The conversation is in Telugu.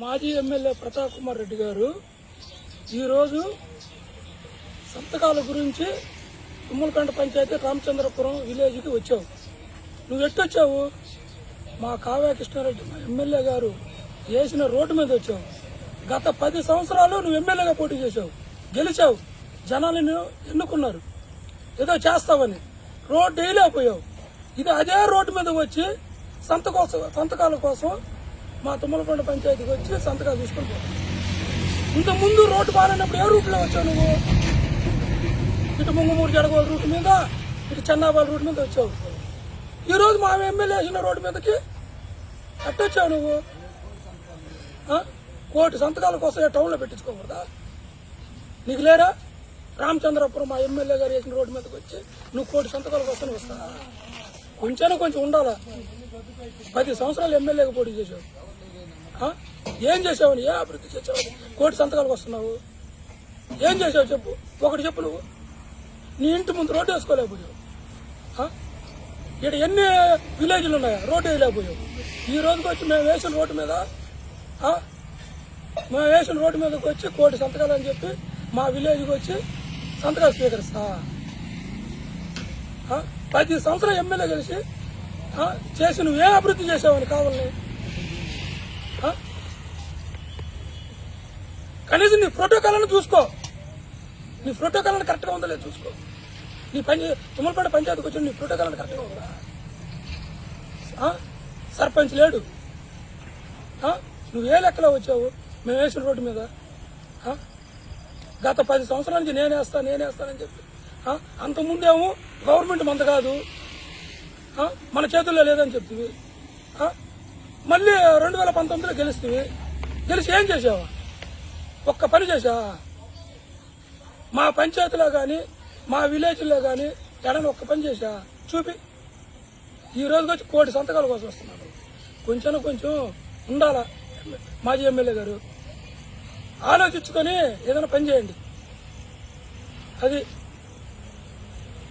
మాజీ ఎమ్మెల్యే ప్రతాప్ కుమార్ రెడ్డి గారు ఈరోజు సంతకాల గురించి తుమ్మలకంట పంచాయతీ రామచంద్రపురం విలేజ్కి వచ్చావు. నువ్వు ఎట్టొచ్చావు? మా కావ్య కృష్ణారెడ్డి మా ఎమ్మెల్యే గారు వేసిన రోడ్డు మీద వచ్చావు. గత పది సంవత్సరాలు నువ్వు ఎమ్మెల్యేగా పోటీ చేసావు గెలిచావు. జనాలను ఎన్నుకున్నారు. ఏదో చేస్తావని. రోడ్డు వేయలేకపోయావు ఇది అదే రోడ్డు మీద వచ్చి సంత కోసం సంతకాల కోసం మా తుమ్మలకొండ పంచాయతీకి వచ్చి సంతకాలు తీసుకొని ఇంత ముందు రోడ్డు బాగాలేనప్పుడు ఏ రూట్లో వచ్చావు నువ్వు? ఇటు ముంగుమూరు జడగోల రూట్ మీద ఇటు చెన్నాబాల్ రూట్ మీద వచ్చావు. ఈరోజు మా ఎమ్మెల్యే వేసిన రోడ్డు మీదకి ఎట్టొచ్చావు నువ్వు? కోటి సంతకాల కోసం టౌన్లో పెట్టించుకోకూడదా? నీకు లేరా? రామచంద్రపురం మా ఎమ్మెల్యే గారు వేసిన రోడ్డు మీదకి వచ్చి నువ్వు కోటి సంతకాల కోసం వస్తా కొంచెం కొంచెం ఉండాలా? పది సంవత్సరాలు ఎమ్మెల్యేగా పోటీ చేసావు ఏం చేసావని? ఏ అభివృద్ధి చేసావు కోటి సంతకాలకు వస్తున్నావు. ఏం చేసావు చెప్పు. ఒకటి చెప్పు నువ్వు. నీ ఇంటి ముందు రోడ్డు వేసుకోలేకపోయావు. ఇక్కడ ఎన్ని విలేజ్లు ఉన్నాయా? రోడ్డు వేయలేకపోయావు. ఈ రోజుకి వచ్చి మేము వేసిన రోడ్డు మీద మేము వేసిన రోడ్డు మీదకి వచ్చి కోటి సంతకాలు అని చెప్పి మా విలేజ్కి వచ్చి సంతకాలు స్వీకరిస్తా. పది సంవత్సరాలు ఎమ్మెల్యే కలిసి చేసి నువ్వు ఏ అభివృద్ధి చేసావని కావాలని నీ ప్రోటోకాల్ని చూసుకో. నీ ప్రోటోకాల్ని కరెక్ట్గా ఉందో చూసుకో. నీ పని తుమ్మలపేట పంచాయతీకి వచ్చి నీ ప్రోటోకాల్ని కరెక్ట్గా ఉందా? సర్పంచ్ లేడు. నువ్వు ఏ లెక్కలో వచ్చావు? మేము వేసిన రోడ్డు మీద. గత పది సంవత్సరాల నుంచి నేనేస్తా వేస్తా నేను వేస్తానని చెప్పి. అంతకుముందేమో గవర్నమెంట్ మంద కాదు. మన చేతుల్లో లేదని చెప్తివి. మళ్ళీ రెండు వేల పంతొమ్మిదిలో గెలుస్తుంది గెలిచి ఏం చేసావా? ఒక్క పని చేశా? మా పంచాయతీలో కానీ మా విలేజ్లో కానీ ఎడని ఒక్క పని చేశా? చూపి. ఈ రోజుకి వచ్చి కోటి సంతకాల కోసం వస్తున్నారు కొంచెం కొంచెం ఉండాలా? మాజీ ఎమ్మెల్యే గారు. ఆలోచించుకొని ఏదైనా పని చేయండి. అది